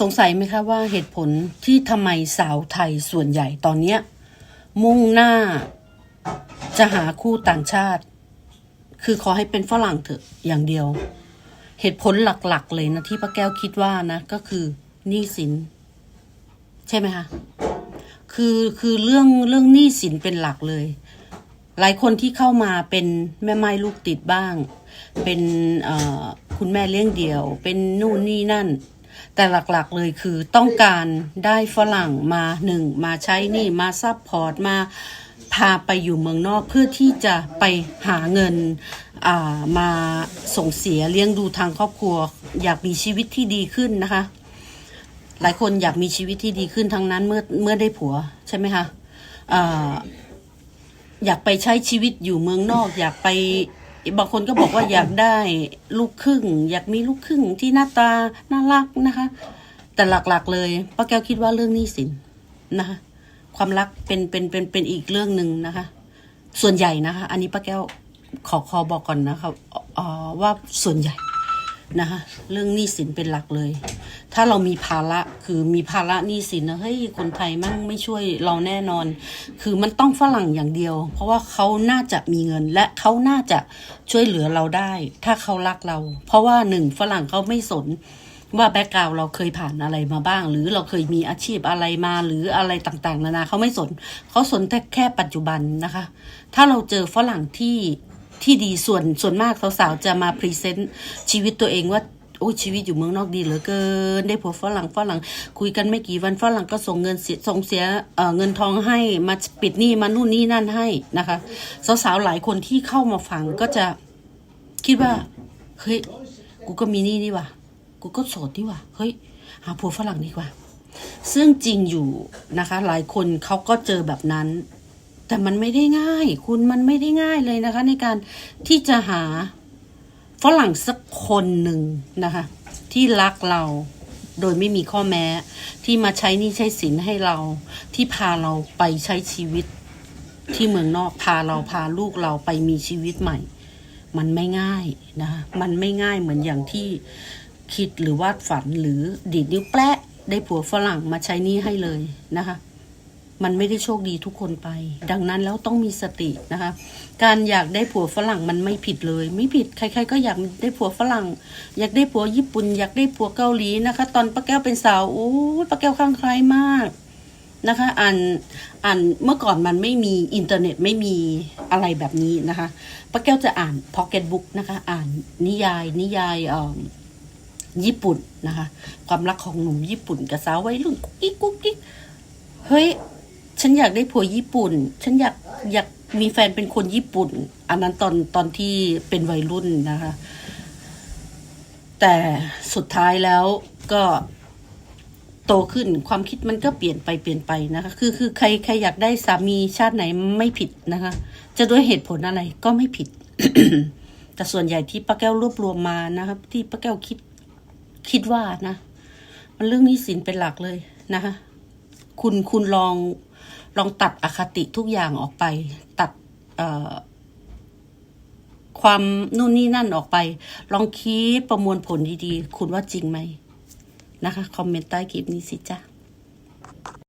สงสัยไหมคะว่าเหตุผลที่ทำไมสาวไทยส่วนใหญ่ตอนเนี้ย มุ่งหน้า จะหาคู่ต่างชาติ คือขอให้เป็นฝรั่งเถอะอย่างเดียว เหตุผลหลักๆ เลยนะที่ป้าแก้วคิดว่านะ ก็คือหนี้สิน ใช่ไหมคะคือคือเรื่องเรื่องหนี้สินเป็นหลักเลย หลายคนที่เข้ามาเป็นแม่ไม้ลูกติดบ้าง เป็นคุณแม่เลี้ยงเดี่ยว เป็นนู่นนี่นั่น แต่หลักๆเลยคือต้องการได้ฝรั่งมาหนึ่งมาใช้นี่มาซับพอร์ตมาพาไปอยู่เมืองนอกเพื่อที่จะไปหาเงินามาส่งเสียเลี้ยงดูทางครอบครัว อยากมีชีวิตที่ดีขึ้นนะคะ หลายคนอยากมีชีวิตที่ดีขึ้นทั้งนั้นเมื่อเมื่อได้ผัวใช่ไหมคะออยากไปใช้ชีวิตอยู่เมืองนอก อยากไป บางคนก็บอกว่าอยากได้ลูกครึ่ง อยากมีลูกครึ่งที่หน้าตาน่ารักนะคะ แต่หลักๆ เลยป้าแก้วคิดว่าเรื่องหนี้สินนะคะ ความรักเป็นเป็นเป็นเป็นอีกเรื่องหนึ่งนะคะ ส่วนใหญ่นะคะ อันนี้ป้าแก้วขอขอบอกก่อนนะคะออว่าส่วนใหญ่นะคะ เรื่องหนี้สินเป็นหลักเลย ถ้าเรามีภาระคือมีภาระหนี้สินนะเฮ้ยคนไทยมั่งไม่ช่วยเราแน่นอน คือมันต้องฝรั่งอย่างเดียว เพราะว่าเขาน่าจะมีเงินและเขาน่าจะช่วยเหลือเราได้ ถ้าเขารักเรา เพราะว่าหนึ่งฝรั่งเขาไม่สนว่าแบ็กกราวเราเคยผ่านอะไรมาบ้าง หรือเราเคยมีอาชีพอะไรมาหรืออะไรต่างๆนานาเขาไม่สนเขาสนแต่แค่ปัจจุบันนะคะ ถ้าเราเจอฝรั่งที่ที่ดีส่วนส่วนมากสาวๆจะมาพรีเซนต์ชีวิตตัวเองว่า โอ้ยชีวิตอยู่เมืองนอกดีเหลือเกิน ได้ผัวฝรั่งฝรั่ง คุยกันไม่กี่วันฝรั่งก็ส่งเงินเสียส่งเสียเเงินทองให้มาปิดหนี้มานู่นนี่นั่นให้นะคะสาวๆหลายคนที่เข้ามาฟังก็จะคิดว่าเฮ้ยกูก็มีหนี้นี่ว่ะกูก็โสดนี่ว่ะเฮ้ยหาผัวฝรั่งดีกว่า ซึ่งจริงอยู่นะคะ หลายคนเขาก็เจอแบบนั้น แต่มันไม่ได้ง่าย คุณมันไม่ได้ง่ายเลยนะคะ ในการที่จะหา ฝรั่งสักคนหนึ่งนะคะ ที่รักเราโดยไม่มีข้อแม้ ที่มาใช้นี่ใช้สินให้เรา ที่พาเราไปใช้ชีวิต ที่เมืองนอกพาเราพาลูกเราไปมีชีวิตใหม่ มันไม่ง่ายนะคะมันไม่ง่ายเหมือนอย่างที่คิดหรือวาดฝันหรือดีดนิ้วแปะได้ผัวฝรั่งมาใช้นี่ให้เลยนะคะ มันไม่ได้โชคดีทุกคนไป ดังนั้นแล้วต้องมีสตินะคะ การอยากได้ผัวฝรั่งมันไม่ผิดเลย ไม่ผิดใคร ๆ ก็อยากได้ผัวฝรั่ง อยากได้ผัวญี่ปุ่น อยากได้ผัวเกาหลีนะคะ ตอนป้าแก้วเป็นสาวโอ้ป้าแก้วข้างใครมากนะคะอ่านอ่านเมื่อก่อนมันไม่มีอินเทอร์เน็ตไม่มีอะไรแบบนี้นะคะป้าแก้วจะอ่านพ็อกเก็ตบุ๊กนะคะ อ่านนิยาย นิยายเอ่อญี่ปุ่นนะคะ ความรักของหนุ่มญี่ปุ่นกับสาววัยรุ่นกุ๊กกิ๊กกุ๊กกิ๊กเฮ้ย ฉันอยากได้ผัวญี่ปุ่น ฉันอยากอยากมีแฟนเป็นคนญี่ปุ่น อันนั้นตอนตอนที่เป็นวัยรุ่นนะคะ แต่สุดท้ายแล้วก็โตขึ้นความคิดมันก็เปลี่ยนไปเปลี่ยนไปนะคะ คือคือใครใครอยากได้สามีชาติไหนไม่ผิดนะคะ จะด้วยเหตุผลอะไรก็ไม่ผิด แต่ส่วนใหญ่ที่ป้าแก้วรวบรวมมานะครับ ที่ป้าแก้วคิดคิดว่านะ มันเรื่องนี้สินเป็นหลักเลยนะคะ คุณคุณลอง ลองตัดอคติทุกอย่างออกไป ตัดความนู่นนี่นั่นออกไป ลองคิดประมวลผลดีๆ คุณว่าจริงไหมนะคะ คอมเมนต์ใต้คลิปนี้สิจ้า